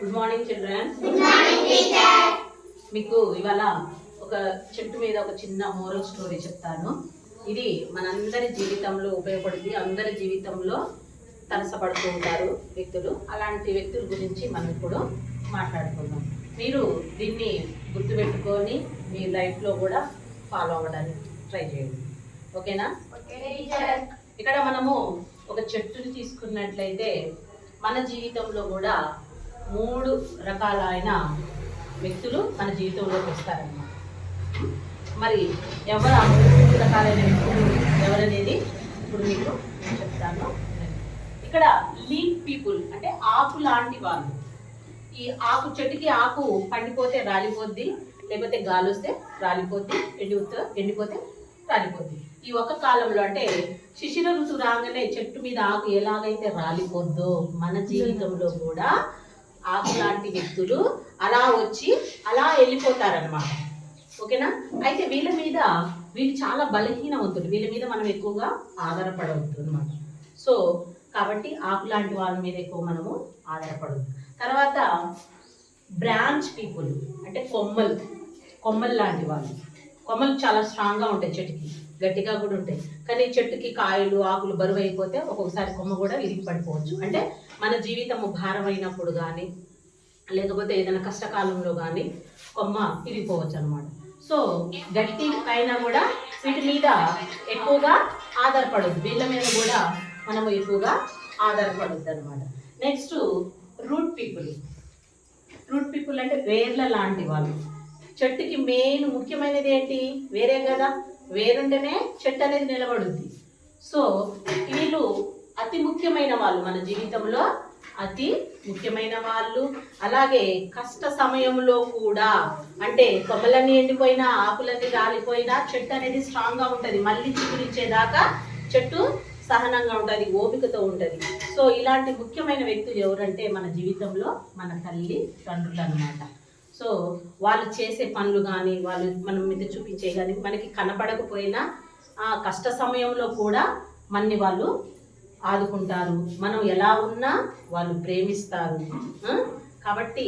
Good morning children మీకు ఇవాళ ఒక చెట్టు మీద ఒక చిన్న మోరల్ స్టోరీ చెప్తాను. ఇది మనందరి జీవితంలో ఉపయోగపడుతుంది. అందరి జీవితంలో తరసపడుతూ ఉంటారు వ్యక్తులు. అలాంటి వ్యక్తుల గురించి మనం ఇప్పుడు మాట్లాడుకుందాం. మీరు దీన్ని గుర్తుపెట్టుకొని మీ లైఫ్లో కూడా ఫాలో అవ్వడానికి ట్రై చేయండి. ఓకేనా ఇక్కడ మనము ఒక చెట్టుని తీసుకున్నట్లయితే మన జీవితంలో కూడా మూడు రకాలైన వ్యక్తులు మన జీవితంలోకి వస్తారన్నమాట. మరి ఎవరు ఆ మూడు రకాలైన వ్యక్తులు ఎవరనేది ఇప్పుడు మీకు చెప్తాను. ఇక్కడ లీక్ పీపుల్ అంటే ఆకు లాంటి వాళ్ళు. ఈ ఆకు చెట్టుకి ఆకు పండిపోతే రాలిపోద్ది లేకపోతే గాలి వస్తే రాలిపోద్ది ఎండిపోతే ఎండిపోతే రాలిపోద్ది. ఈ ఒక్క కాలంలో అంటే శిశిర ఋతు రాగానే చెట్టు మీద ఆకు ఎలాగైతే రాలిపోద్దో మన జీవితంలో కూడా ఆకు లాంటి వ్యక్తులు అలా వచ్చి అలా వెళ్ళిపోతారనమాట ఓకేనా? అయితే వీళ్ళ మీద వీళ్ళు చాలా బలహీనవంతులు. వీళ్ళ మీద మనం ఎక్కువగా ఆధారపడవద్దు అనమాట సో కాబట్టి ఆకు లాంటి వాళ్ళ మీద ఎక్కువ మనము ఆధారపడవద్దు. తర్వాత బ్రాంచ్ పీపుల్ అంటే కొమ్మలు కొమ్మలు లాంటి వాళ్ళు. కొమ్మలు చాలా స్ట్రాంగ్గా ఉంటాయి చెట్టుకి. గట్టిగా కూడా ఉంటాయి. కానీ చెట్టుకి కాయలు ఆకులు బరువు అయిపోతే ఒక్కొక్కసారి కొమ్మ కూడా విరిగి పడిపోవచ్చు. అంటే మన జీవితము భారమైనప్పుడు కానీ లేకపోతే ఏదైనా కష్టకాలంలో కానీ కొమ్మ విరిగిపోవచ్చు అనమాట సో గట్టి అయినా కూడా వీటి మీద ఎక్కువగా ఆధారపడద్దు. వీళ్ళ మీద కూడా మనము ఎక్కువగా ఆధారపడద్దు అనమాట next root people. Root people అంటే వేర్ల లాంటి వాళ్ళు. చెట్టుకి మెయిన్ ముఖ్యమైనది ఏంటి? వేరే కదా. వేరుంటేనే చెట్టు అనేది నిలబడుద్ది. సో వీళ్ళు అతి ముఖ్యమైన వాళ్ళు మన జీవితంలో. అతి ముఖ్యమైన వాళ్ళు. అలాగే కష్ట సమయంలో కూడా. అంటే కొమ్మలన్నీ ఎండిపోయినా ఆకులన్నీ రాలిపోయినా చెట్టు అనేది స్ట్రాంగ్గా ఉంటుంది. మళ్ళీ చిగురించేదాకా చెట్టు సహనంగా ఉంటుంది ఓపికతో ఉంటుంది. సో ఇలాంటి ముఖ్యమైన వ్యక్తులు ఎవరంటే మన జీవితంలో మన తల్లి తండ్రులు అనమాట సో వాళ్ళు చేసే పనులు కానీ వాళ్ళు మనం మీద చూపించే కానీ మనకి కనపడకపోయినా ఆ కష్ట సమయంలో కూడా మనని వాళ్ళు ఆదుకుంటారు. మనం ఎలా ఉన్నా వాళ్ళు ప్రేమిస్తారు. కాబట్టి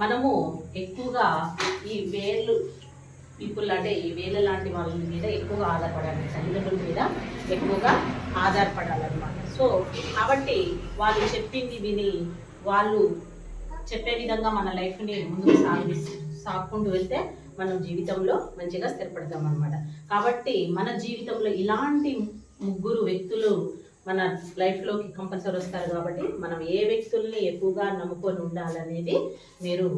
మనము ఎక్కువగా ఈ వేళ్ళు పీపుల్ అంటే ఈ వేల లాంటి వాళ్ళ మీద ఎక్కువగా ఆధారపడాలి. తల్లిదండ్రుల మీద ఎక్కువగా ఆధారపడాలన్నమాట. సో కాబట్టి వాళ్ళు చెప్పింది విని వాళ్ళు చెప్పే విధంగా మన లైఫ్ని ముందుకు సాగి సాగుకుంటూ వెళ్తే మనం జీవితంలో మంచిగా స్థిరపడతాం అనమాట కాబట్టి మన జీవితంలో ఇలాంటి ముగ్గురు వ్యక్తులు మన లైఫ్లోకి కంపల్సరీ వస్తారు కాబట్టి మనం ఏ వ్యక్తుల్ని ఎక్కువగా నమ్ముకొని ఉండాలనేది మీరు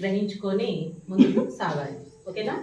గ్రహించుకొని ముందుకు సాగాలి. ఓకేనా?